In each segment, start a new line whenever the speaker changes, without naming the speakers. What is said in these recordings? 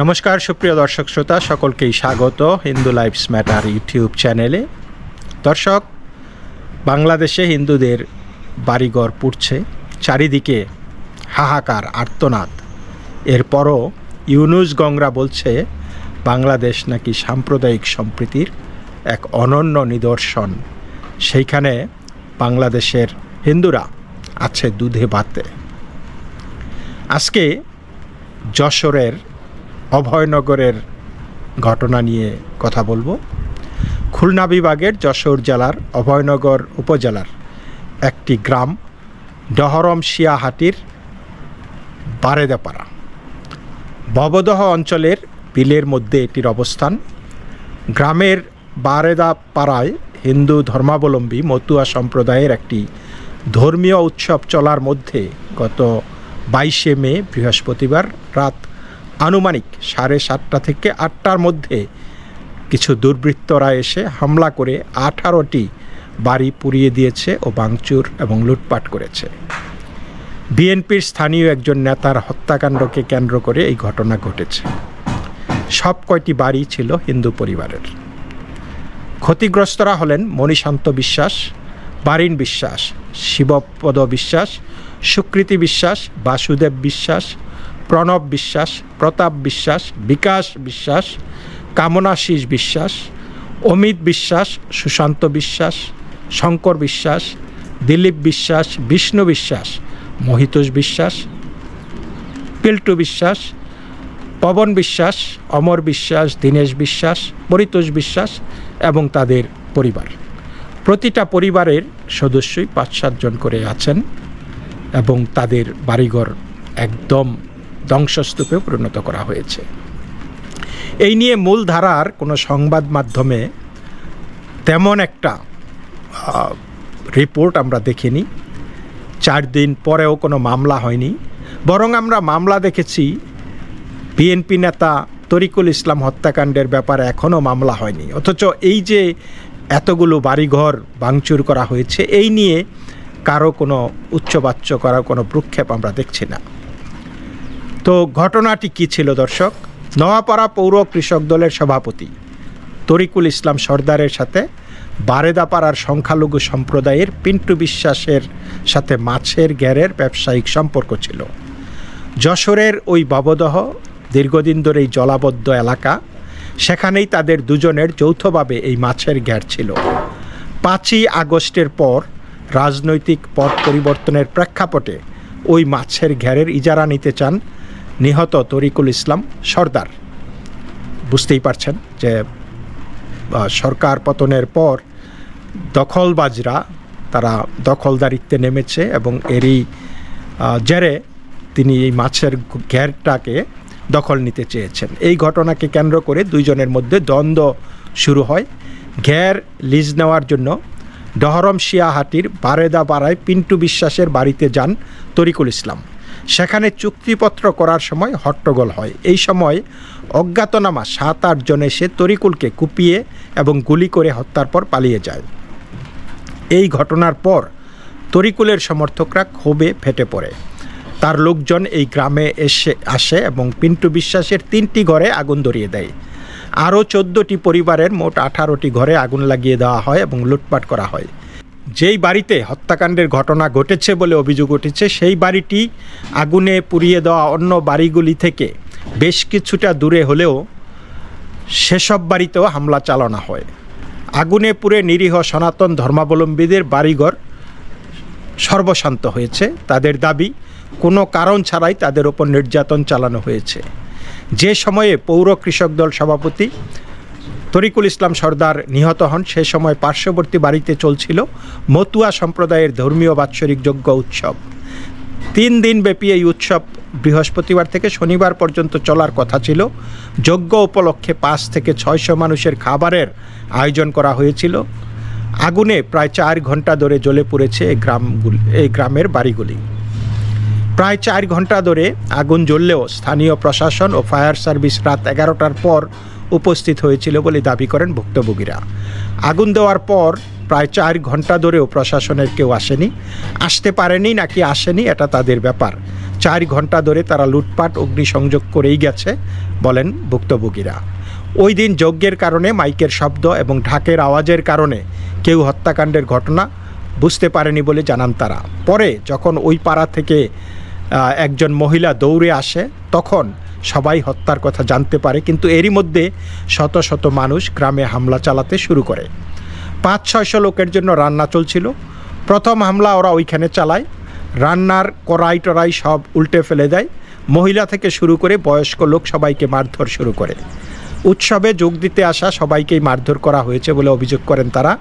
নমস্কার, সুপ্রিয় দর্শক শ্রোতা, সকলকেই স্বাগত হিন্দু লাইফস ম্যাটার ইউটিউব চ্যানেলে। দর্শক, বাংলাদেশে হিন্দুদের বাড়িঘর পুড়ছে, চারিদিকে হাহাকার, আর্তনাদ। এরপরও ইউনুস গংরা বলছে, বাংলাদেশ নাকি সাম্প্রদায়িক সম্প্রীতির এক অনন্য নিদর্শন। সেইখানে বাংলাদেশের হিন্দুরা আছে দুধে ভাতে আজকে যশোরের অভয়নগরের ঘটনা নিয়ে কথা বলব। খুলনা বিভাগের যশোর জেলার অভয়নগর উপজেলার একটি গ্রাম ডহরম শিয়াহাটির বারেদাপাড়া। ভবদহ অঞ্চলের বিলের মধ্যে এটির অবস্থান। গ্রামের বারেদা পাড়ায় হিন্দু ধর্মাবলম্বী মতুয়া সম্প্রদায়ের একটি ধর্মীয় উৎসব চলার মধ্যে গত বাইশে মে বৃহস্পতিবার রাত আনুমানিক সাড়ে সাতটা থেকে আটটার মধ্যে কিছু দুর্বৃত্তরা এসে হামলা করে আঠারোটি বাড়ি পুড়িয়ে দিয়েছে ও বাংচুর এবং লুটপাট করেছে। বিএনপির স্থানীয় একজন নেতার হত্যাকাণ্ডকে কেন্দ্র করে এই ঘটনা ঘটেছে। সব কয়টি বাড়ি ছিল হিন্দু পরিবারের। ক্ষতিগ্রস্তরা হলেন মণিশান্ত বিশ্বাস, বারিন বিশ্বাস, শিবপদ বিশ্বাস, সুকৃতি বিশ্বাস, বাসুদেব বিশ্বাস প্রণব বিশ্বাস, প্রতাপ বিশ্বাস, বিকাশ বিশ্বাস কামনাশিস বিশ্বাস, অমিত বিশ্বাস, সুশান্ত বিশ্বাস, শঙ্কর বিশ্বাস, দিলীপ বিশ্বাস, বিষ্ণু বিশ্বাস, মহিতোষ বিশ্বাস, পিল্টু বিশ্বাস, পবন বিশ্বাস, অমর বিশ্বাস, দীনেশ বিশ্বাস পরিতোষ বিশ্বাস এবং তাদের পরিবার। প্রতিটা পরিবারের সদস্যই পাঁচ সাতজন করে আছেন এবং তাদের বাড়িঘর একদম ধ্বংসস্তূপে পরিণত করা হয়েছে। এই নিয়ে মূলধারার কোনো সংবাদ মাধ্যমে তেমন একটা রিপোর্ট আমরা দেখিনি। চার দিন পরেও কোনো মামলা হয়নি। বরং আমরা মামলা দেখেছি বিএনপি নেতা তরিকুল ইসলাম হত্যাকাণ্ডের ব্যাপারে এখনও মামলা হয়নি। অথচ এই যে এতগুলো বাড়িঘর ভাঙচুর করা হয়েছে, এই নিয়ে কারও কোনো উচ্চবাচ্য করার কোনো প্রক্ষেপ আমরা দেখছি না। তো ঘটনাটি কি ছিল, দর্শক? নোয়াপাড়া পৌর কৃষক দলের সভাপতি তরিকুল ইসলাম সর্দারের সাথে বারেদাপাড়ার সংখ্যালঘু সম্প্রদায়ের পিন্টু বিশ্বাসের সাথে মাছের গ্যারের ব্যবসায়িক সম্পর্ক ছিল। যশোরের ওই ভবদহ দীর্ঘদিন ধরে এই জলাবদ্ধ এলাকা, সেখানেই তাদের দুজনের যৌথভাবে এই মাছের গ্যার ছিল। পাঁচই আগস্টের পর রাজনৈতিক পথ পরিবর্তনের প্রেক্ষাপটে ওই মাছের ঘেরের ইজারা নিতে চান নিহত তরিকুল ইসলাম সর্দার। বুঝতেই পারছেন যে সরকার পতনের পর দখলবাজরা তারা দখলদারিত্বে নেমেছে এবং এরই জেরে তিনি এই মাছের ঘেরটাকে দখল নিতে চেয়েছেন। এই ঘটনাকে কেন্দ্র করে দুইজনের মধ্যে দ্বন্দ্ব শুরু হয়। ঘের লিজ নেওয়ার জন্য ডহরম শিয়াহাটির বারেদা পাড়ায় পিন্টু বিশ্বাসের বাড়িতে যান তরিকুল ইসলাম। সেখানে চুক্তিপত্র করার সময় হট্টগোল হয়। এই সময় অজ্ঞাতনামা সাত আটজন এসে তরিকুলকে কুপিয়ে এবং গুলি করে হত্যার পর পালিয়ে যায়। এই ঘটনার পর তরিকুলের সমর্থকরা ক্ষোভে ফেটে পড়ে। তার লোকজন এই গ্রামে এসে আসে এবং পিন্টু বিশ্বাসের তিনটি ঘরে আগুন ধরিয়ে দেয়। আরও চোদ্দোটি পরিবারের মোট আঠারোটি ঘরে আগুন লাগিয়ে দেওয়া হয় এবং লুটপাট করা হয়। যেই বাড়িতে হত্যাকাণ্ডের ঘটনা ঘটেছে বলে অভিযোগ উঠেছে, সেই বাড়িটি আগুনে পুড়িয়ে দেওয়া অন্য বাড়িগুলি থেকে বেশ কিছুটা দূরে হলেও সেসব বাড়িতেও হামলা চালানো হয়। আগুনে পুড়ে নিরীহ সনাতন ধর্মাবলম্বীদের বাড়িঘর সর্বশান্ত হয়েছে। তাদের দাবি, কোনো কারণ ছাড়াই তাদের ওপর নির্যাতন চালানো হয়েছে। যে সময়ে পৌর কৃষক দল সভাপতি তরিকুল ইসলাম সর্দার নিহত হন। সে সময় পার্শ্ববর্তী বাড়িতে চলছিল মতুয়া সম্প্রদায়ের ধর্মীয় বাৎসরিক যজ্ঞ উৎসব। তিন দিন ব্যাপী এই উৎসব বৃহস্পতিবার থেকে শনিবার পর্যন্ত চলার কথা ছিল। যজ্ঞ উপলক্ষে পাঁচ থেকে ছয়শো মানুষের খাবারের আয়োজন করা হয়েছিল। আগুনে প্রায় চার ঘণ্টা ধরে জ্বলে পড়েছে এই গ্রামগুলি এই গ্রামের বাড়িগুলি। প্রায় চার ঘণ্টা ধরে আগুন জ্বললেও স্থানীয় প্রশাসন ও ফায়ার সার্ভিস রাত এগারোটার পর উপস্থিত হয়েছিল বলে দাবি করেন ভুক্তভোগীরা। আগুন দেওয়ার পর প্রায় চার ঘণ্টা ধরেও প্রশাসনের কেউ আসেনি। আসতে পারেনি নাকি আসেনি এটা তাদের ব্যাপার। চার ঘণ্টা ধরে তারা লুটপাট, অগ্নিসংযোগ করেই গেছে বলেন ভুক্তভোগীরা। ওই দিন যজ্ঞের কারণে, মাইকের শব্দ এবং ঢাকের আওয়াজের কারণে কেউ হত্যাকাণ্ডের ঘটনা বুঝতে পারেনি বলে জানান তারা। পরে যখন ওই পাড়া থেকে একজন মহিলা দৌড়ে আসে, তখন সবাই হত্যার কথা জানতে পারে, কিন্তু এরই মধ্যে শত শত মানুষ গ্রামে হামলা চালাতে শুরু করে। পাঁচ ছয়শো লোকের জন্য রান্না চলছিল। প্রথম হামলা ওরা ওইখানে চালায়। রান্নার কড়াই টড়াই সব উল্টে ফেলে দেয়। মহিলা থেকে শুরু করে বয়স্ক লোক সবাইকে মারধর শুরু করে। উৎসবে যোগ দিতে আসা সবাইকেই মারধর করা হয়েছে বলে অভিযোগ করেন তারা।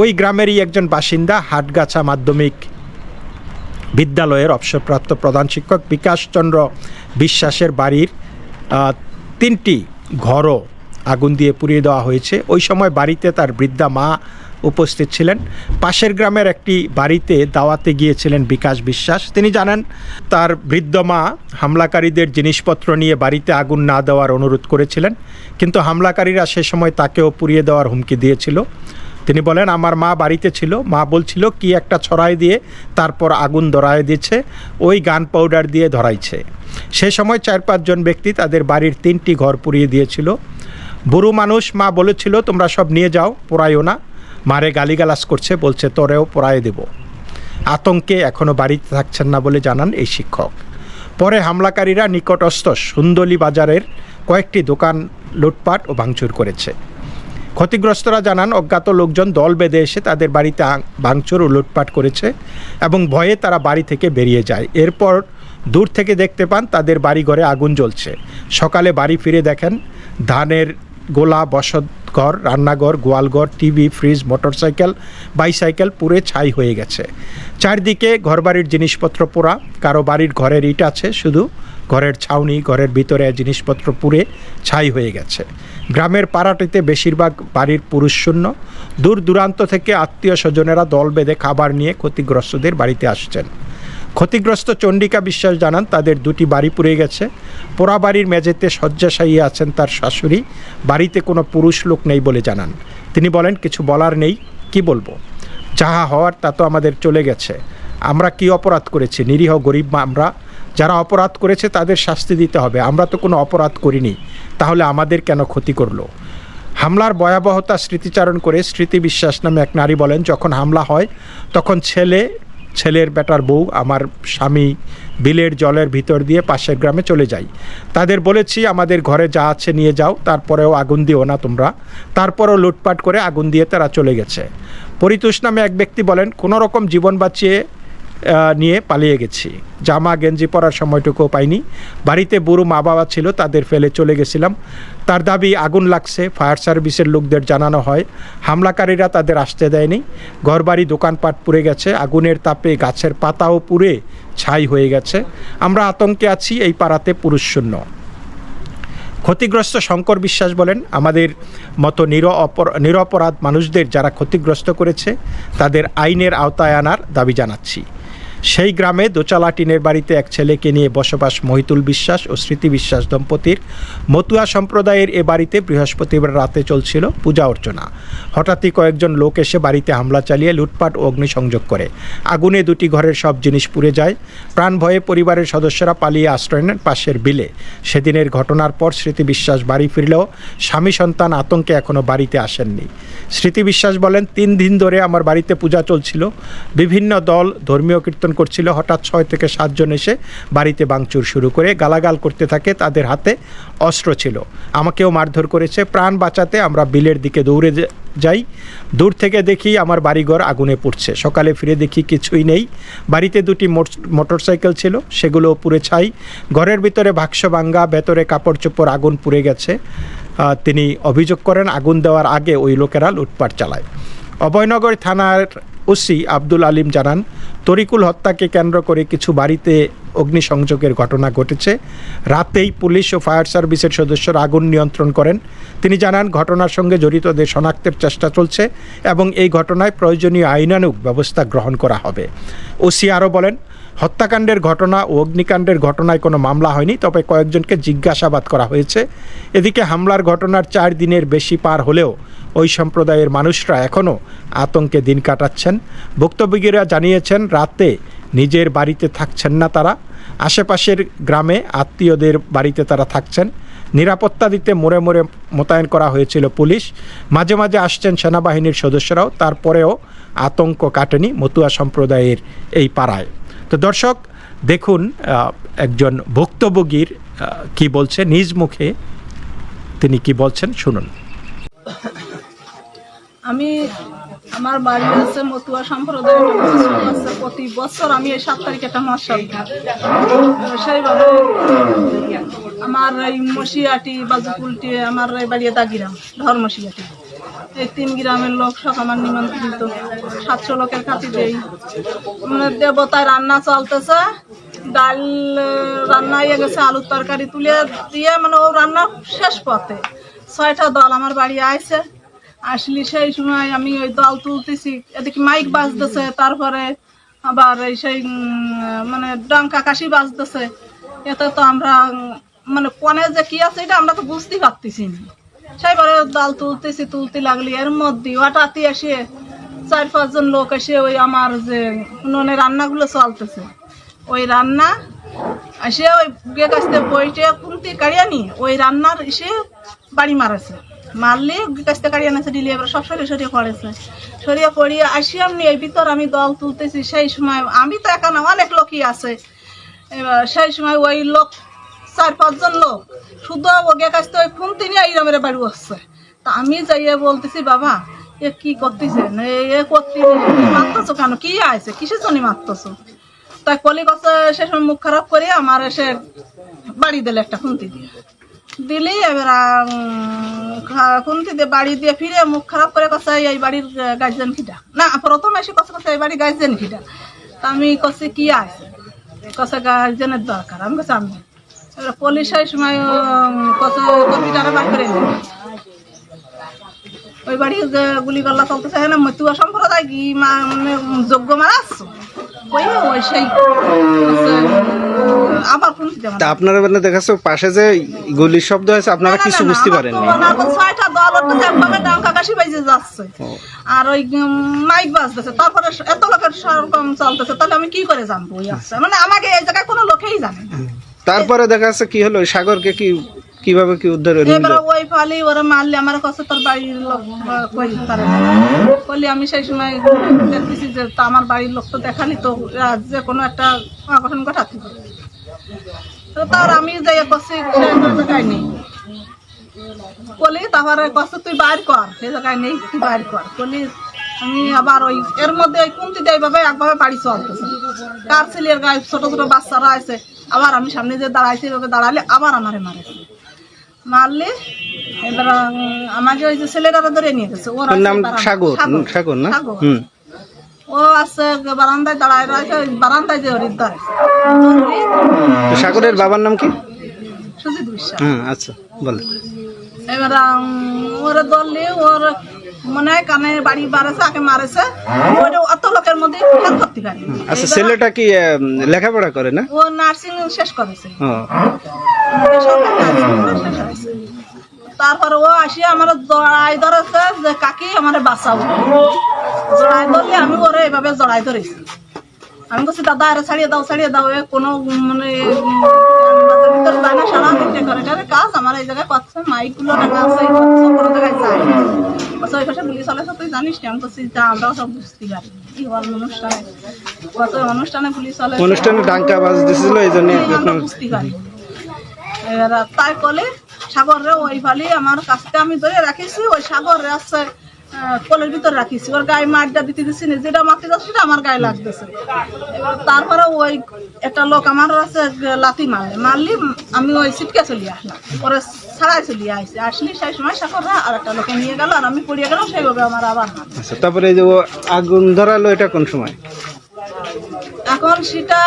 ওই গ্রামেরই একজন বাসিন্দা হাটগাছা মাধ্যমিক বিদ্যালয়ের অবসরপ্রাপ্ত প্রধান শিক্ষক বিকাশচন্দ্র বিশ্বাসের বাড়ির তিনটি ঘরও আগুন দিয়ে পুড়িয়ে দেওয়া হয়েছে। ওই সময় বাড়িতে তার বৃদ্ধা মা উপস্থিত ছিলেন। পাশের গ্রামের একটি বাড়িতে দাওয়াতে গিয়েছিলেন বিকাশ বিশ্বাস। তিনি জানেন, তার বৃদ্ধ মা হামলাকারীদের জিনিসপত্র নিয়ে বাড়িতে আগুন না দেওয়ার অনুরোধ করেছিলেন, কিন্তু হামলাকারীরা সে সময় তাকেও পুড়িয়ে দেওয়ার হুমকি দিয়েছিল। তিনি বলেন, আমার মা বাড়িতে ছিল, মা বলছিল, কি একটা ছড়াই দিয়ে তারপর আগুন ধরায় দিচ্ছে ওই গান পাউডার দিয়ে ধরাইছে। সে সময় চার পাঁচজন ব্যক্তি তাদের বাড়ির তিনটি ঘর পুড়িয়ে দিয়েছিল। বুড়ো মানুষ, মা বলেছিল, তোমরা সব নিয়ে যাও, পোড়াইও না। মারে গালিগালাজ করছে, বলছে, তোরেও পোড়ায় দেব। আতঙ্কে এখনও বাড়িতে থাকছেন না বলে জানান এই শিক্ষক। পরে হামলাকারীরা নিকটস্থ সুন্দলি বাজারের কয়েকটি দোকান লুটপাট ও ভাঙচুর করেছে। ক্ষতিগ্রস্তরা জানান, অজ্ঞাত লোকজন দল বেঁধে এসে তাদের বাড়িতে ভাঙচুর ও লুটপাট করেছে এবং ভয়ে তারা বাড়ি থেকে বেরিয়ে যায়। এরপর দূর থেকে দেখতে পান তাদের বাড়ি ঘরে আগুন জ্বলছে। সকালে বাড়ি ফিরে দেখেন, ধানের গোলা বসত ঘর রান্নাঘর, গোয়ালঘর, টিভি, ফ্রিজ, মোটরসাইকেল, বাইসাইকেল পুরে ছাই হয়ে গেছে। চারদিকে ঘরবাড়ির জিনিসপত্র পোড়া, কারও বাড়ির ঘরের ইট আছে, শুধু ঘরের ছাউনি, ঘরের ভিতরে জিনিসপত্র পুড়ে ছাই হয়ে গেছে। গ্রামের পাড়াটিতে বেশিরভাগ বাড়ির পুরুষ শূন্য। দূর দূরান্ত থেকে আত্মীয় স্বজনেরা দল বেঁধে খাবার নিয়ে ক্ষতিগ্রস্তদের বাড়িতে আসছেন। ক্ষতিগ্রস্ত চণ্ডিকা বিশ্বাস জানান, তাদের দুটি বাড়ি পুড়ে গেছে। পোড়া বাড়ির মেঝেতে শয্যাশায়ী আছেন তার শাশুড়ি। বাড়িতে কোনো পুরুষ লোক নেই বলে জানান। তিনি বলেন, কিছু বলার নেই, কি বলব? যাহা হওয়ার তা তো আমাদের চলে গেছে। আমরা কি অপরাধ করেছি? নিরীহ গরিব আমরা যারা অপরাধ করেছে তাদের শাস্তি দিতে হবে। আমরা তো কোনো অপরাধ করিনি। তাহলে আমাদের কেন ক্ষতি করল? হামলার ভয়াবহতা স্মৃতিচারণ করে স্মৃতি বিশ্বাস নামে এক নারী বলেন, যখন হামলা হয়, তখন ছেলে, ছেলের বেটার বউ আমার স্বামী বিলের জলের ভিতর দিয়ে পাশের গ্রামে চলে যাই তাদের বলেছি, আমাদের ঘরে যা আছে নিয়ে যাও, তারপরেও আগুন দিও না তোমরা। তারপরেও লুটপাট করে আগুন দিয়ে তারা চলে গেছে। পরিতোষ নামে এক ব্যক্তি বলেন, কোনো রকম জীবন বাঁচিয়ে নিয়ে পালিয়ে গেছি। জামা, গেঞ্জি পরার সময়টুকুও পাইনি। বাড়িতে বুড়ো মা বাবা ছিল, তাদের ফেলে চলে গেছিলাম। তার দাবি আগুন লাগছে, ফায়ার সার্ভিসের লোকদের জানানো হয়। হামলাকারীরা তাদের আসতে দেয়নি। ঘরবাড়ি, দোকানপাট পুড়ে গেছে। আগুনের তাপে গাছের পাতাও পুড়ে ছাই হয়ে গেছে। আমরা আতঙ্কে আছি, এই পাড়াতে পুরুষ শূন্য। ক্ষতিগ্রস্ত শঙ্কর বিশ্বাস বলেন, আমাদের মতো নির নিরপরাধ মানুষদের যারা ক্ষতিগ্রস্ত করেছে, তাদের আইনের আওতায় আনার দাবি জানাচ্ছি। সেই গ্রামে দোচালা টিনের বাড়িতে এক ছেলেকে নিয়ে বসবাস মহিতুল বিশ্বাস ও স্মৃতি বিশ্বাস দম্পতির মতুয়া সম্প্রদায়ের এ বাড়িতে বৃহস্পতিবার রাতে চলছিল পূজা অর্চনা। হঠাৎই কয়েকজন লোক এসে বাড়িতে হামলা চালিয়ে লুটপাট ও অগ্নিসংযোগ করে। আগুনে দুটি ঘরের সব জিনিস পুড়ে যায়। প্রাণ ভয়ে পরিবারের সদস্যরা পালিয়ে আশ্রয় নেন পাশের বিলে। সেদিনের ঘটনার পর স্মৃতি বিশ্বাস বাড়ি ফিরলেও স্বামী সন্তান আতঙ্কে এখনও বাড়িতে আসেননি। স্মৃতি বিশ্বাস বলেন, তিন দিন ধরে আমার বাড়িতে পূজা চলছিল। বিভিন্ন দল, ধর্মীয় কীর্তন করছিল। হঠাৎ ছয় থেকে সাতজন এসে বাড়িতে বাংচুর শুরু করে গালাগাল করতে থাকে, তাদের হাতে অস্ত্র ছিল। আমাকেও মারধর করেছে। প্রাণ বাঁচাতে আমরা বিলের দিকে দৌড়ে যাই। দূর থেকে দেখি আমার বাড়িঘর আগুনে পুড়ছে। সকালে ফিরে দেখি কিছুই নেই। বাড়িতে দুটি মোটরসাইকেল ছিল, সেগুলো পুড়ে ছাই। ঘরের ভিতরে বাক্স ভাঙ্গা ভেতরে কাপড় চোপড় আগুন পুড়ে গেছে। তিনি অভিযোগ করেন, আগুন দেওয়ার আগে ওই লোকেরা লুটপাট চালায়। অভয়নগর থানার ওসি আব্দুল আলিম জানান, তরিকুল হত্যাকে কেন্দ্র করে কিছু বাড়িতে অগ্নিসংযোগের ঘটনা ঘটেছে। রাতেই পুলিশ ও ফায়ার সার্ভিসের সদস্যরা আগুন নিয়ন্ত্রণ করেন। তিনি জানান, ঘটনার সঙ্গে জড়িতদের শনাক্তের চেষ্টা চলছে এবং এই ঘটনায় প্রয়োজনীয় আইনানুগ ব্যবস্থা গ্রহণ করা হবে। ওসি আরও বলেন হত্যাকাণ্ডের ঘটনা ও অগ্নিকাণ্ডের ঘটনায় কোনো মামলা হয়নি, তবে কয়েকজনকে জিজ্ঞাসাবাদ করা হয়েছে। এদিকে হামলার ঘটনার চার দিনের বেশি পার হলেও ওই সম্প্রদায়ের মানুষরা এখনও আতঙ্কে দিন কাটাচ্ছেন। ভুক্তভোগীরা জানিয়েছেন, রাতে নিজের বাড়িতে থাকছেন না তারা। আশেপাশের গ্রামে আত্মীয়দের বাড়িতে তারা থাকছেন। নিরাপত্তা দিতে মোড়ে মোড়ে মোতায়েন করা হয়েছিল পুলিশ। মাঝে মাঝে আসছেন সেনাবাহিনীর সদস্যরাও, তারপরেও আতঙ্ক কাটেনি মতুয়া সম্প্রদায়ের এই পাড়ায়। তো দর্শক, দেখুন একজন ভুক্তভোগীর কি বলছে, নিজ মুখে তিনি কি বলছেন, শুনুন।
আমি আমার বাড়ি হচ্ছে মতুয়া সম্প্রদায়ের প্রতি বছর আমি এই সাত তারিখে একটা মশাল সেইভাবে আমার এই মশিয়াটি বাজুকুলটি আমার এই বাড়ি দাগিরাম ধর্মশিয়াটি তিন গ্রামের লোক সব আমার নিমন্ত্রিত। সাতশো লোকের খাতি দেই। মানে দেবতায় রান্না চলতেছে। ডাল রান্না হয়ে গেছে, আলুর তরকারি তুলে দিয়ে মানে ও রান্না শেষ পথে। ছয়টা দল আমার বাড়ি আইছে। আসলি সেই সময় আমি ওই দল তুলতেছি। এদিকে মাইক বাজতেছে, তারপরে আবার এই সেই মানে ডঙ্কা কাশি বাজতেছে। এতে তো আমরা মানে কনে যে কি আছে এটা আমরা তো বুঝতেই পারতেছি না। সেইবারে দল তুলতেছি, তুলতে লাগলি। এর মধ্যে হঠাৎই এসে চার পাঁচজন লোক এসে ওই আমার যে উনুনে রান্নাগুলো চলতেছে। ওই রান্না এসে ওই গে কাছতে বইটে কুমতি কাড়িয়ে নি ওই রান্নার এসে বাড়ি মারেছে। মারলে কাছতে কাড়িয়ে আনেছে ডিলি এবার সব সরিয়ে সরিয়ে পড়েছে। সরিয়ে পড়িয়ে আসি আমি এই ভিতর আমি দল তুলতেছি। সেই সময় আমি তো একা না, অনেক লোকই আছে। এবার সেই সময় ওই লোক চার, পাঁচজন লোক। শুধু ওকে কাছ থেকে খুন তিনি এইরমের বাড়ি বসছে তা আমি যাইয়ে বলতেছি, বাবা, এ কি করতেছেন? এ- করতে মারতেছো কেন? কি আছে কিসের জন্য মারতেছো? তাই কলি কাছে সে মুখ খারাপ করে আমার এসে বাড়ি দিলে একটা খুন্তি দিয়ে দিলি এবার খুন্তি দিয়ে বাড়ি দিয়ে ফিরে মুখ খারাপ করে কথা এই বাড়ির গার্জেন খিটা না, প্রথম এসে কথা কথা এই বাড়ির গার্জেন খিটা তা আমি কছে, কি আছে কছে গার্জেনের দরকার? আমি কাছে, আমি এবার পুলিশ এই সময় কত বার করে ওই বাড়ি গুলি গল্লা চলতেছে হ্যাঁ না মতুয়া সম্প্রদায় কি মানে যোগ্য মারা আসছো ওই ওই সেই। আবার ফোন
তা আপনারা মানে দেখাচ্ছে পাশে যে গুলির শব্দ হয়েছে আপনারা কিছু বুঝতে পারেননি।
ছয়টা দল ওর একভাবে ডাঙ্কা কাশি বাইজে যাচ্ছে। আর ওই মাইক বাজতেছে। তারপরে এত লোকের সরকম চলতেছে তাহলে আমি কি করে জানব? মানে আমাকে এই জায়গায় কোনো লোকেই জানে না।
তারপরে দেখা যাচ্ছে কি হলো, সাগরকে কি, কীভাবে কি উদ্ধার নিল
এবারে ওই ফালি ওরা মারলে, আমার কাছে তোর বাড়ির লোক কই তারা? বললি আমি সেই সময় দেখতেছি যে তা আমার বাড়ির লোক তো দেখালি তো যে কোনো একটা অঘটন ঘটাতে তো তার আমি যাই করছি জায়গায় নেই। বলি তারপরে কষ্ট তুই বাইর কর, সে জায়গায় নেই, তুই বাইর কর। বলি আমি আবার ওই, এর মধ্যে কুমতি দেয় ভাবে একভাবে বাড়ি চলতেছে। কার ছেলের গায়ে ছোট ছোট বাচ্চারা আছে আবার আমি সামনে যে দাঁড়াইছি এভাবে দাঁড়ালে আবার আমারে মারেছে মারলে এবার আমাকে ওই যে ছেলেরা ধরে নিয়ে গেছে। ওর
নাম সাগর সাগর। না? হুম।
ও আছে বারান্দায় দাঁড়ায় রয়েছে বারান্দায় যে হরিদ্বার
তো সাগরের বাবার নাম কি?
সুজিত বিশ্বাস।
হ্যাঁ আচ্ছা
এবার ওরা ধরলে ওর মনে হয় কানে বাড়ি বাড়েছে আগে মারেছে ওটা অত লোকের মধ্যে খেয়াল করতে পারি
আচ্ছা ছেলেটা কি লেখাপড়া করে না?
ও নার্সিং শেষ করেছে।
ও।
তারপরে আসি আমার জড়াই ধরেছে যে কাকি আমার বাঁচাবো জড়াই ধরলে আমি ওরে এভাবে জড়াই ধরেছি। আমি বলছি দাদা আরে ছাড়িয়ে দাও ছাড়িয়ে দাও কোনো মানে ভিতরে যায় না সারা দিন করে এটারে কাজ আমার এই জায়গায় পাচ্ছে মাইকগুলো টাকা আছে কোনো জায়গায় যায় বলছে ওই পাশে পুলিশ চলেছে তুই জানিস না আমি বলছি যা আমরাও সব বুঝতে পারি কি হল অনুষ্ঠানে। কত অনুষ্ঠানে পুলিশ চলে
অনুষ্ঠানে ডাঙ্কা বাজ দিছিল এই জন্য
বুঝতে পারি। এবার তাই কলে সাগরে ওই ফালি আমার কাছটা আমি ধরে রাখিছি ওই সাগরে আছে কলের ভিতরে রাখিছি। ওর গায়ে মারটা দিতে দিচ্ছি না। যেটা মারতে যাচ্ছে সেটা আমার গায়ে লাগতেছে। তারপরে ওই একটা লোক আমার আছে লাথি মারলে। মারলি আমি ওই সিটকে চলে আসলাম। ওরে ছাড়াই চলে আসছি আসলি সেই সময় সাগররা আর একটা লোকে নিয়ে গেল আর আমি পড়িয়ে গেলাম সেইভাবে আমার আবার।
আচ্ছা তারপরে এই যে ও আগুন ধরালো এটা কোন সময়?
এখন সেটা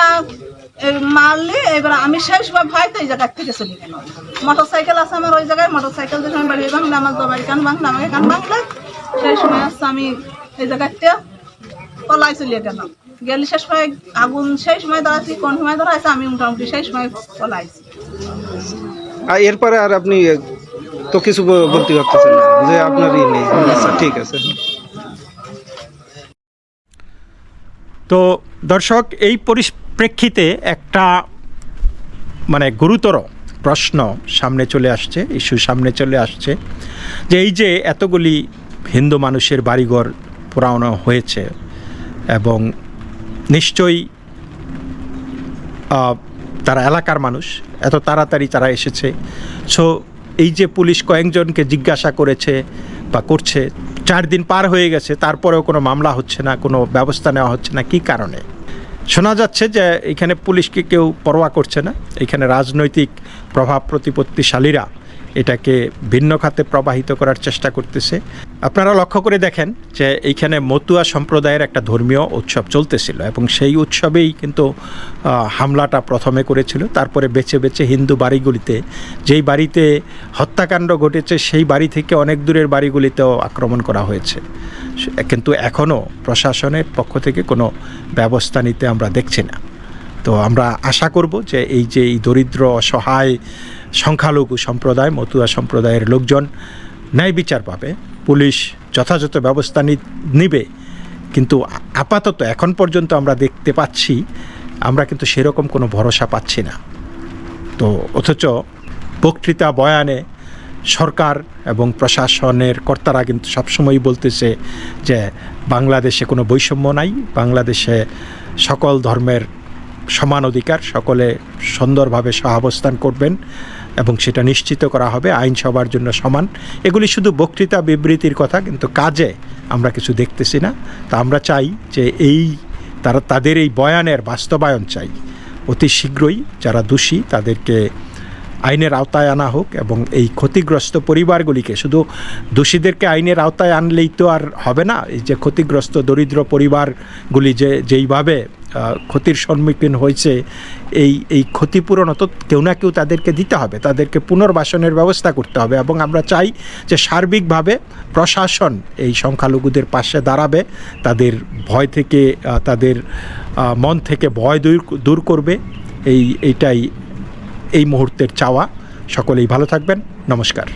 মারলে এবার আমি সেই সময় ভয়তে এই জায়গা থেকে চলে গেলাম। মোটর সাইকেল আছে আমার ওই জায়গায়। মোটর সাইকেল দিয়ে আমি বাড়ি ভাঙলে আমার তো বাড়ি কান ভাঙলে আমাকে কান ভাঙলে সেই সময় আসছে আমি এই জায়গাতে পলাই চলে গেলাম। গেলে শেষ সময় আগুন সেই সময় দাঁড়াচ্ছি কোন সময় দাঁড়াইছে আমি মোটামুটি সেই সময় পলাইছি।
আর এরপরে আর আপনি তো কিছু বলতে পারতেছেন না যে আপনার ই নেই। আচ্ছা ঠিক আছে।
তো দর্শক এই পরিপ্রেক্ষিতে একটা মানে গুরুতর প্রশ্ন সামনে চলে আসছে ইস্যু সামনে চলে আসছে যে এই যে এতগুলি হিন্দু মানুষের বাড়িঘর পোড়ানো হয়েছে এবং নিশ্চয়ই তারা এলাকার মানুষ, এত তাড়াতাড়ি তারা এসেছে। সো, এই যে পুলিশ কয়েকজনকে জিজ্ঞাসা করেছে বা করছে, চার দিন পার হয়ে গেছে, তারপরেও কোনো মামলা হচ্ছে না, কোনো ব্যবস্থা নেওয়া হচ্ছে না, কী কারণে? শোনা যাচ্ছে যে এখানে পুলিশকে কেউ পরোয়া করছে না। এখানে রাজনৈতিক প্রভাব প্রতিপত্তিশালীরা এটাকে ভিন্ন খাতে প্রবাহিত করার চেষ্টা করতেছে। আপনারা লক্ষ্য করে দেখেন যে এইখানে মতুয়া সম্প্রদায়ের একটা ধর্মীয় উৎসব চলতেছিল এবং সেই উৎসবেই কিন্তু হামলাটা প্রথমে করেছিল। তারপরে বেছে বেছে হিন্দু বাড়িগুলিতে যেই বাড়িতে হত্যাকাণ্ড ঘটেছে, সেই বাড়ি থেকে অনেক দূরের বাড়িগুলিতেও আক্রমণ করা হয়েছে। কিন্তু এখনও প্রশাসনের পক্ষ থেকে কোনো ব্যবস্থা নিতে আমরা দেখছি না। তো আমরা আশা করব যে এই যে এই দরিদ্র, অসহায় সংখ্যালঘু সম্প্রদায়, মতুয়া সম্প্রদায়ের লোকজন ন্যায় বিচার পাবে। পুলিশ যথাযথ ব্যবস্থা নিবে। কিন্তু আপাতত এখন পর্যন্ত আমরা দেখতে পাচ্ছি, আমরা কিন্তু সেরকম কোনো ভরসা পাচ্ছি না। তো অথচ বক্তৃতা বয়ানে সরকার এবং প্রশাসনের কর্তারা কিন্তু সবসময়ই বলতেছে যে বাংলাদেশে কোনো বৈষম্য নাই, বাংলাদেশে সকল ধর্মের সমান অধিকার, সকলে সুন্দরভাবে সহাবস্থান করবেন। এবং সেটা নিশ্চিত করা হবে, আইন সবার জন্য সমান। এগুলি শুধু বক্তৃতা বিবৃতির কথা, কিন্তু কাজে আমরা কিছু দেখতেছি না। তা আমরা চাই যে এই তারা, তাদের এই বয়ানের বাস্তবায়ন চাই। অতি শীঘ্রই যারা দোষী, তাদেরকে আইনের আওতায় আনা হোক এবং এই ক্ষতিগ্রস্ত পরিবারগুলিকে, শুধু দোষীদেরকে আইনের আওতায় আনলেই তো আর হবে না, এই যে ক্ষতিগ্রস্ত দরিদ্র পরিবারগুলি যে, যেইভাবে ক্ষতির সম্মুখীন হয়েছে, এই এই ক্ষতিপূরণ তো কেউ না কেউ তাদেরকে দিতে হবে, তাদেরকে পুনর্বাসনের ব্যবস্থা করতে হবে এবং আমরা চাই যে সার্বিকভাবে প্রশাসন এই সংখ্যালঘুদের পাশে দাঁড়াবে, তাদের ভয় থেকে তাদের মন থেকে ভয় দূর দূর করবে, এই, এইটাই এই মুহূর্তের চাওয়া। সকলেই ভালো থাকবেন, নমস্কার।